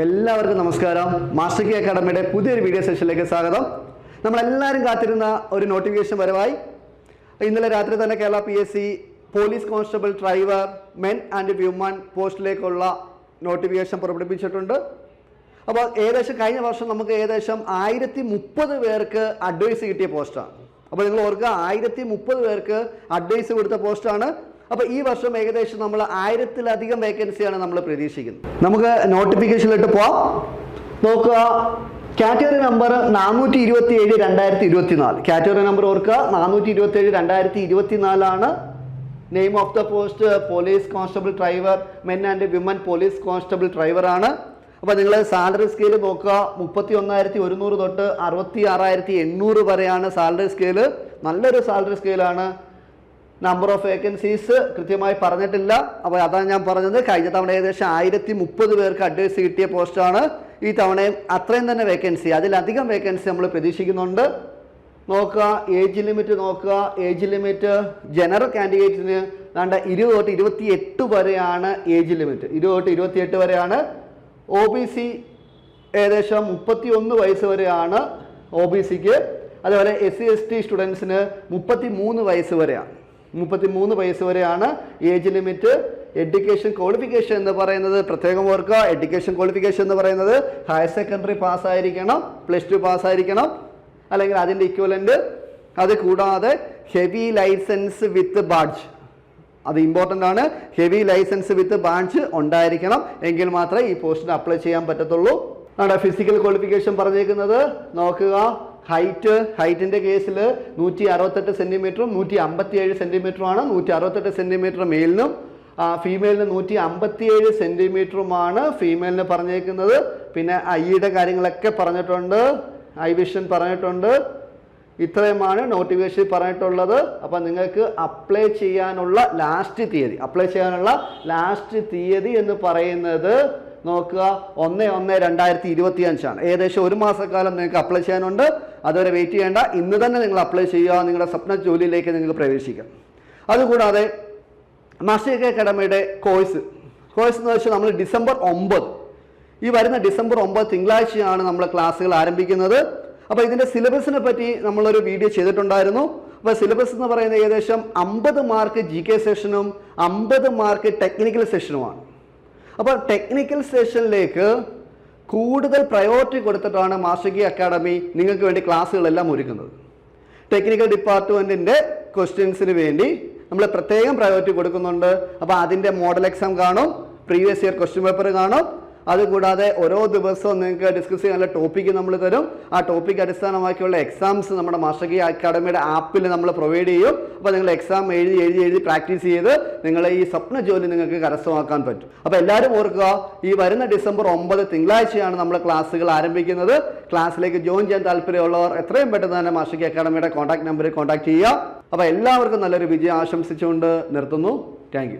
എല്ലാവർക്കും നമസ്കാരം. Master key അക്കാഡമിയുടെ പുതിയൊരു വീഡിയോ സെഷനിലേക്ക് സ്വാഗതം. നമ്മളെല്ലാവരും കാത്തിരുന്ന ഒരു നോട്ടിഫിക്കേഷൻ വരവായി. ഇന്നലെ രാത്രി തന്നെ Kerala P S C police constable driver men and women പോസ്റ്റിലേക്കുള്ള notification പുറപ്പെടുപ്പിച്ചിട്ടുണ്ട് അപ്പോൾ ഏകദേശം കഴിഞ്ഞ വർഷം നമുക്ക് ഏകദേശം ആയിരത്തി മുപ്പത് പേർക്ക് അഡ്വൈസ് കിട്ടിയ പോസ്റ്റാണ് അപ്പോൾ നിങ്ങൾ ഓർക്കുക ആയിരത്തി മുപ്പത് പേർക്ക് അഡ്വൈസ് കൊടുത്ത പോസ്റ്റാണ് അപ്പോൾ ഈ വർഷം ഏകദേശം നമ്മൾ ആയിരത്തിലധികം വേക്കൻസിയാണ് നമ്മൾ പ്രതീക്ഷിക്കുന്നത്. നമുക്ക് നോട്ടിഫിക്കേഷനിലിട്ട് പോവാം. നോക്കുക. കാറ്റഗറി നമ്പർ നാനൂറ്റി ഇരുപത്തി ഏഴ് രണ്ടായിരത്തി ഇരുപത്തി നാല് കാറ്റഗറി നമ്പർ ഓർക്കുക. നാനൂറ്റി ഇരുപത്തി ഏഴ് രണ്ടായിരത്തി ഇരുപത്തി നാലാണ് name of the post police constable driver men and women police constable driver ആണ്. അപ്പോൾ നിങ്ങൾ സാലറി സ്കെയിൽ നോക്കുക. മുപ്പത്തി ഒന്നായിരത്തി ഒരുന്നൂറ് തൊട്ട് അറുപത്തി ആറായിരത്തി എണ്ണൂറ് വരെയാണ് സാലറി സ്കെയിൽ നല്ലൊരു സാലറി സ്കെയിലാണ് നമ്പർ ഓഫ് വേക്കൻസീസ് കൃത്യമായി പറഞ്ഞിട്ടില്ല. അപ്പോൾ അതാണ് ഞാൻ പറഞ്ഞത് കഴിഞ്ഞ തവണ ഏകദേശം ആയിരത്തി മുപ്പത് പേർക്ക് അഡ്വൈസ് കിട്ടിയ പോസ്റ്റാണ് ഈ തവണയും അത്രയും തന്നെ വേക്കൻസി അതിലധികം വേക്കൻസി നമ്മൾ പ്രതീക്ഷിക്കുന്നുണ്ട്. നോക്കുക ഏജ് ലിമിറ്റ് നോക്കുക. ഏജ് ലിമിറ്റ് ജനറൽ കാൻഡിഡേറ്റിന് വേണ്ട ഇരുപത് തൊട്ട് ഇരുപത്തി എട്ട് വരെയാണ് ഏജ് ലിമിറ്റ് ഇരുപത് തൊട്ട് ഇരുപത്തി എട്ട് വരെയാണ്. ഒ ബി സി ഏകദേശം മുപ്പത്തി ഒന്ന് വയസ്സ് വരെയാണ് ഒ ബി സിക്ക് അതുപോലെ എസ് സി എസ് ടി സ്റ്റുഡൻസിന് മുപ്പത്തി മൂന്ന് വയസ്സ് വരെയാണ്. മുപ്പത്തി മൂന്ന് വയസ്സ് വരെയാണ് ഏജ് ലിമിറ്റ്. എഡ്യൂക്കേഷൻ ക്വാളിഫിക്കേഷൻ എന്ന് പറയുന്നത് പ്രത്യേകം ഓർക്കുക. എഡ്യൂക്കേഷൻ ക്വാളിഫിക്കേഷൻ എന്ന് പറയുന്നത് ഹയർ സെക്കൻഡറി പാസ്സായിരിക്കണം പ്ലസ് ടു പാസ്സായിരിക്കണം അല്ലെങ്കിൽ അതിന്റെ ഇക്വലന്റ് അത് കൂടാതെ ഹെവി ലൈസൻസ് വിത്ത് ബാഡ്ജ് അത് ഇമ്പോർട്ടന്റ് ആണ്. ഹെവി ലൈസൻസ് വിത്ത് ബാഡ്ജ് ഉണ്ടായിരിക്കണം. എങ്കിൽ മാത്രമേ ഈ പോസ്റ്റിന് അപ്ലൈ ചെയ്യാൻ പറ്റത്തുള്ളൂ. നമ്മുടെ ഫിസിക്കൽ ക്വാളിഫിക്കേഷൻ പറഞ്ഞേക്കുന്നത്. നോക്കുക. ഹൈറ്റ് ഹൈറ്റിന്റെ കേസിൽ നൂറ്റി അറുപത്തെട്ട് സെന്റിമീറ്ററും നൂറ്റി അമ്പത്തിയേഴ് സെന്റിമീറ്ററുമാണ് നൂറ്റി അറുപത്തെട്ട് സെന്റിമീറ്റർ മെയിലിനും ഫീമെയിലിന് നൂറ്റി അമ്പത്തിയേഴ് സെന്റിമീറ്ററുമാണ് ഫീമെയിലിന് പറഞ്ഞേക്കുന്നത്. പിന്നെ ഐയുടെ കാര്യങ്ങളൊക്കെ പറഞ്ഞിട്ടുണ്ട്. ഐ വിഷൻ പറഞ്ഞിട്ടുണ്ട്. ഇത്രയുമാണ് നോട്ടിഫിക്കേഷൻ പറഞ്ഞിട്ടുള്ളത്. അപ്പം നിങ്ങൾക്ക് അപ്ലൈ ചെയ്യാനുള്ള ലാസ്റ്റ് തീയതി അപ്ലൈ ചെയ്യാനുള്ള ലാസ്റ്റ് തീയതി എന്ന് പറയുന്നത് നോക്കുക. ഒന്ന് ഒന്ന് രണ്ടായിരത്തി ഇരുപത്തി അഞ്ചാണ് ഏകദേശം ഒരു മാസക്കാലം നിങ്ങൾക്ക് അപ്ലൈ ചെയ്യാനുണ്ട്. അതുവരെ വെയിറ്റ് ചെയ്യേണ്ട. ഇന്ന് തന്നെ നിങ്ങൾ അപ്ലൈ ചെയ്യുക. നിങ്ങളുടെ സ്വപ്ന ജോലിയിലേക്ക് നിങ്ങൾ പ്രവേശിക്കാം. അതുകൂടാതെ മാസ്റ്റർ കെ അക്കാഡമിയുടെ കോഴ്സ് കോഴ്സ് എന്ന് വെച്ചാൽ നമ്മൾ ഡിസംബർ ഒമ്പത്. ഈ വരുന്ന ഡിസംബർ ഒമ്പത് തിങ്കളാഴ്ചയാണ് നമ്മൾ ക്ലാസ്സുകൾ ആരംഭിക്കുന്നത്. അപ്പോൾ ഇതിന്റെ സിലബസിനെ പറ്റി നമ്മളൊരു വീഡിയോ ചെയ്തിട്ടുണ്ടായിരുന്നു. അപ്പോൾ സിലബസ് എന്ന് പറയുന്നത് ഏകദേശം അമ്പത് മാർക്ക് ജി കെ സെഷനും അമ്പത് മാർക്ക് ടെക്നിക്കൽ സെഷനുമാണ് അപ്പോൾ ടെക്നിക്കൽ സെഷനിലേക്ക് കൂടുതൽ പ്രയോറിറ്റി കൊടുത്തിട്ടാണ് മാസ്റ്റർ കി അക്കാഡമി നിങ്ങൾക്ക് വേണ്ടി ക്ലാസ്സുകളെല്ലാം ഒരുക്കുന്നത്. ടെക്നിക്കൽ ഡിപ്പാർട്ട്മെന്റിന്റെ ക്വസ്റ്റ്യൻസിന് വേണ്ടി നമ്മൾ പ്രത്യേകം പ്രയോറിറ്റി കൊടുക്കുന്നുണ്ട്. അപ്പോൾ അതിന്റെ മോഡൽ എക്സാം കാണും പ്രീവിയസ് ഇയർ ക്വസ്റ്റ്യൻ പേപ്പർ കാണും അതുകൂടാതെ ഓരോ ദിവസവും നിങ്ങൾക്ക് ഡിസ്കസ് ചെയ്യാനുള്ള ടോപ്പിക്ക് നമ്മൾ തരും. ആ ടോപ്പിക് അടിസ്ഥാനമാക്കിയുള്ള എക്സാംസ് നമ്മുടെ മാസ്റ്റർ കി അക്കാഡമിയുടെ ആപ്പിൽ നമ്മൾ പ്രൊവൈഡ് ചെയ്യും. അപ്പോൾ നിങ്ങൾ എക്സാം എഴുതി എഴുതി എഴുതി പ്രാക്ടീസ് ചെയ്ത് നിങ്ങളെ ഈ സ്വപ്ന ജോലി നിങ്ങൾക്ക് കരസ്ഥമാക്കാൻ പറ്റും. അപ്പോൾ എല്ലാവരും ഓർക്കുക ഈ വരുന്ന ഡിസംബർ ഒമ്പത് തിങ്കളാഴ്ചയാണ് നമ്മൾ ക്ലാസ്സുകൾ ആരംഭിക്കുന്നത്. ക്ലാസ്സിലേക്ക് ജോയിൻ ചെയ്യാൻ താല്പര്യമുള്ളവർ എത്രയും പെട്ടെന്ന് തന്നെ മാസ്റ്റർ കി അക്കാഡമിയുടെ കോൺടാക്ട് നമ്പറിൽ കോൺടാക്ട് ചെയ്യുക. അപ്പോൾ എല്ലാവർക്കും നല്ലൊരു വിജയം ആശംസിച്ചുകൊണ്ട് നിർത്തുന്നു. താങ്ക്